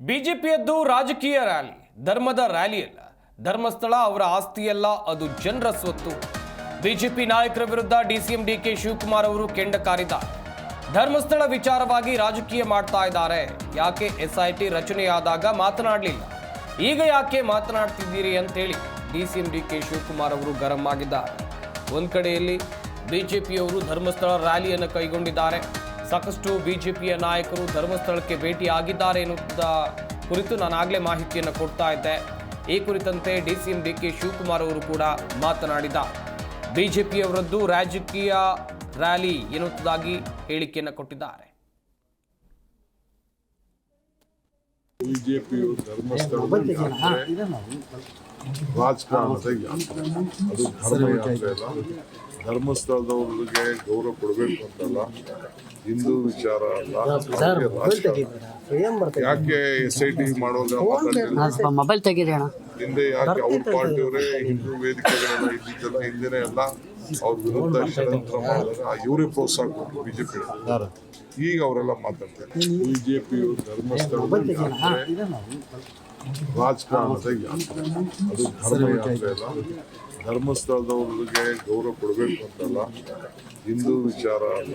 ಬಿಜೆಪಿಯದ್ದು ರಾಜಕೀಯ ರ್ಯಾಲಿ, ಧರ್ಮದ ರ್ಯಾಲಿ ಅಲ್ಲ. ಧರ್ಮಸ್ಥಳ ಅವರ ಆಸ್ತಿಯಲ್ಲ, ಅದು ಜನರ ಸ್ವತ್ತು. ಬಿಜೆಪಿ ನಾಯಕರ ವಿರುದ್ಧ ಡಿಸಿಎಂ ಡಿಕೆ ಶಿವಕುಮಾರ್ ಅವರು ಕೆಂಡ ಕಾರಿದ ಧರ್ಮಸ್ಥಳ ವಿಚಾರವಾಗಿ ರಾಜಕೀಯ ಮಾಡ್ತಾ ಇದ್ದಾರೆ. ಯಾಕೆ ಎಸ್ಐಟಿ ರಚನೆಯಾದಾಗ ಮಾತನಾಡಲಿಲ್ಲ? ಈಗ ಯಾಕೆ ಮಾತನಾಡ್ತಿದ್ದೀರಿ ಅಂತೇಳಿ ಡಿಸಿಎಂ ಡಿಕೆ ಶಿವಕುಮಾರ್ ಅವರು ಗರಂ ಆಗಿದ್ದಾರೆ. ಒಂದು ಕಡೆಯಲ್ಲಿ ಬಿಜೆಪಿಯವರು ಧರ್ಮಸ್ಥಳ ರ್ಯಾಲಿಯನ್ನು ಕೈಗೊಂಡಿದ್ದಾರೆ. ಸಾಕಷ್ಟು ಬಿಜೆಪಿಯ ನಾಯಕರು ಧರ್ಮಸ್ಥಳಕ್ಕೆ ಭೇಟಿಯಾಗಿದ್ದಾರೆ ಎನ್ನುವುದ ಕುರಿತು ನಾನು ಆಗಲೇ ಮಾಹಿತಿಯನ್ನು ಕೊಡ್ತಾ ಇದ್ದೆ. ಈ ಕುರಿತಂತೆ ಡಿಸಿಎಂ ಡಿ ಕೆ ಶಿವಕುಮಾರ್ ಅವರು ಕೂಡ ಮಾತನಾಡಿದ. ಬಿಜೆಪಿಯವರದ್ದು ರಾಜಕೀಯ ರ್ಯಾಲಿ ಎನ್ನುವುದಾಗಿ ಹೇಳಿಕೆಯನ್ನು ಕೊಟ್ಟಿದ್ದಾರೆ. ಬಿಜೆಪಿಯು ಧರ್ಮಸ್ಥಳದ ಯಾತ್ರೆ ರಾಜಕಾರಣದ ಯಾತ್ರೆ ಅದು ಧರ್ಮ ಯಾತ್ರೆ ಅಲ್ಲ ಧರ್ಮಸ್ಥಳದವ್ರಿಗೆ ಗೌರವ ಕೊಡಬೇಕು ಅಂತಲ್ಲ ಹಿಂದೂ ವಿಚಾರ ಅಲ್ಲ. ಯಾಕೆ ಎಸ್ ಐ ಟಿ ಮಾಡುವಾಗ ಮೊಬೈಲ್ ತೆಗೀರಿ ಹಿಂದೆ ಯಾಕೆ ಅವ್ರ ಪಾರ್ಟಿಯವರೇ ಹಿಂದೂ ವೇದಿಕೆಗಳೆಲ್ಲ ಇದ್ದಿದ್ದೆಲ್ಲ ಹಿಂದೆನೆ ಎಲ್ಲ ಅವ್ರ ವಿರುದ್ಧ ಷಡ್ಯಂತ್ರ ಮಾಡಿದಾಗ ಇವರೇ ಪ್ರೋತ್ಸಾಹ ಕೊಟ್ಟರು ಬಿಜೆಪಿ. ಈಗ ಅವರೆಲ್ಲ ಮಾತಾಡ್ತಾರೆ. ಬಿಜೆಪಿಯು ಪಿಯು ಯಾತ್ರೆ ರಾಜಕಾರಣದ ಯಾತ್ರೆ ಅದು ಧರ್ಮ ಯಾತ್ರೆ ಅಲ್ಲ. ಧರ್ಮಸ್ಥಳದವ್ರಿಗೆ ಗೌರವ ಕೊಡಬೇಕು ಅಂತಲ್ಲ. ಹಿಂದೂ ವಿಚಾರ ಅಲ್ಲ.